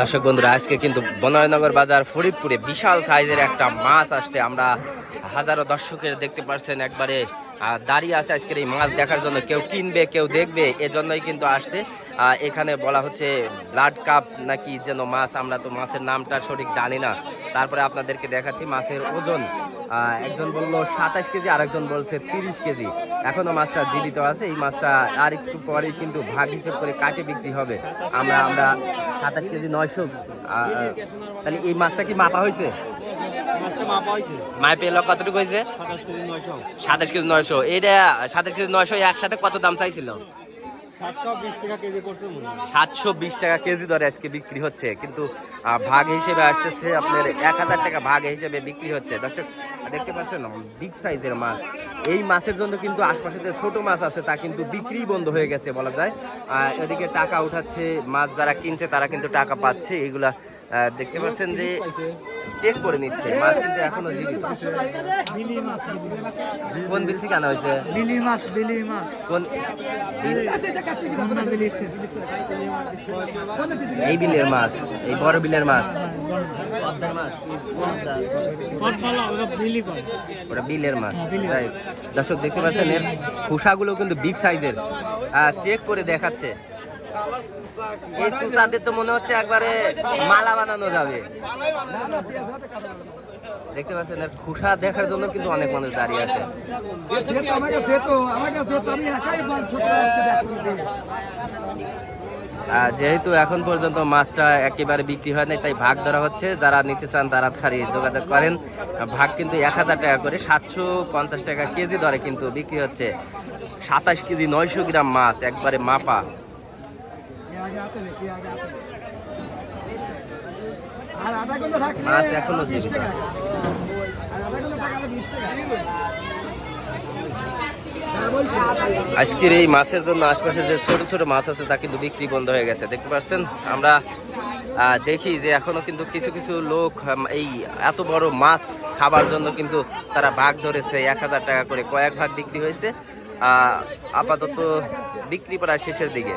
দর্শক বন্ধুরা, আজকে কিন্তু বনয়নগর বাজার ফরিদপুরে বিশাল সাইজের একটা মাছ আসছে। আমরা হাজারো দর্শকের দেখতে পাচ্ছেন একবারে দাঁড়িয়ে আছে আজকের এই মাছ দেখার জন্য। কেউ কিনবে, কেউ দেখবে, এজন্যই কিন্তু আসছে। এখানে বলা হচ্ছে ব্লাড কাপ নাকি যেন মাছ, আমরা তো মাছের নামটা সঠিক জানি না। তারপরে আপনাদেরকে দেখাচ্ছি মাছের ওজন। একজন বলল সাতাশ কেজি আরেকজন বলছে তিরিশ কেজি। এখনও মাছটা জীবিত আছে এই মাছটা আর একটু পরে কিন্তু ভাগ হিসেব করে কাকে বিক্রি হবে? আমরা আমরা সাতাশ কেজি নয়শো তাহলে এই মাছটা কি মাপা হয়েছে? কতটুকু হয়েছে? সাতাশ কেজি নয়শো। এইটা সাতাশ কেজি নয়শো একসাথে কত দাম চাইছিল? সাতশো বিশ টাকা কেজি দরে আজকে বিক্রি হচ্ছে। কিন্তু ভাগ হিসেবে আসতেছে আপনার এক হাজার টাকা ভাগ হিসেবে বিক্রি হচ্ছে। দর্শক, দেখতে পাচ্ছেন, বিগ সাইজের মাছ। এই মাছের জন্য কিন্তু আশপাশে যে ছোট মাছ আছে, তা কিন্তু বিক্রি বন্ধ হয়ে গেছে বলা যায়। আর এদিকে টাকা উঠাচ্ছে, মাছ যারা কিনছে, তারা কিন্তু টাকা পাচ্ছে। এগুলা দেখতে পাচ্ছেন যে চেক করে নিচ্ছে। মাছ কিন্তু এখনও কোন বিল থেকে আনা হয়েছে? এই বিলের মাছ, এই বড় বিলের মাছ। বিলের মাছ দর্শক, দেখতে পাচ্ছেন এর খোসাগুলো কিন্তু বিগ সাইজের চেক করে দেখাচ্ছে। এই সুতাদের তো মনে হচ্ছে একবারে মালা বানানো যাবে। দেখতে পাচ্ছেন খোসা দেখার জন্য কিন্তু অনেক মানুষ দাঁড়িয়ে আছে। যেহেতু এখন পর্যন্ত মাছটা একেবারে বিক্রি হয় নাই, তাই ভাগ ধরা হচ্ছে। যারা নিতে চান তারা তাড়ি যোগাযোগ করেন। ভাগ কিন্তু এক হাজার টাকা করে, সাতশো পঞ্চাশ টাকা কেজি দরে কিন্তু বিক্রি হচ্ছে। সাতাশ কেজি নয়শো গ্রাম মাছ, একবারে মাপা। আর আধা ঘণ্টা থাকলে বিশ। টাকা। আর আধা ঘণ্টা থাকলে বিশ টাকা। হ্যাঁ, আজকের এই মাছের জন্য আশপাশে যে ছোট ছোট মাছ আছে তা কিন্তু বিক্রি বন্ধ হয়ে গেছে। দেখতে পাচ্ছেন? আমরা দেখি যে এখনও কিন্তু কিছু কিছু লোক এই এত বড় মাছ খাবার জন্য কিন্তু তারা ভাগ ধরেছে এক হাজার টাকা করে কয়েক ভাগ বিক্রি হয়েছে। আহ, আপাতত বিক্রি প্রায় শেষের দিকে।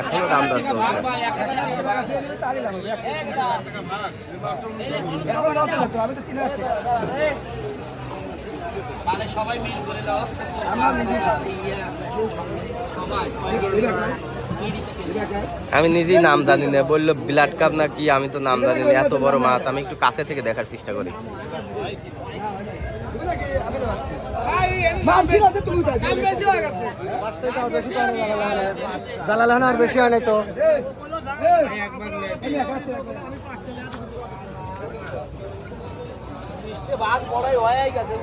এখনও দাম দর লাভ হবে। এখন কত লাগতো? আমি নিজেই নাম জানি না বলল ব্লাড কাপ না কি আমি তো নাম জানি না এত বড় মাছ আমি একটু কাছে থেকে দেখার চেষ্টা করি। তুমি তো আর বেশি হয় বড়াই হয়ে গেছে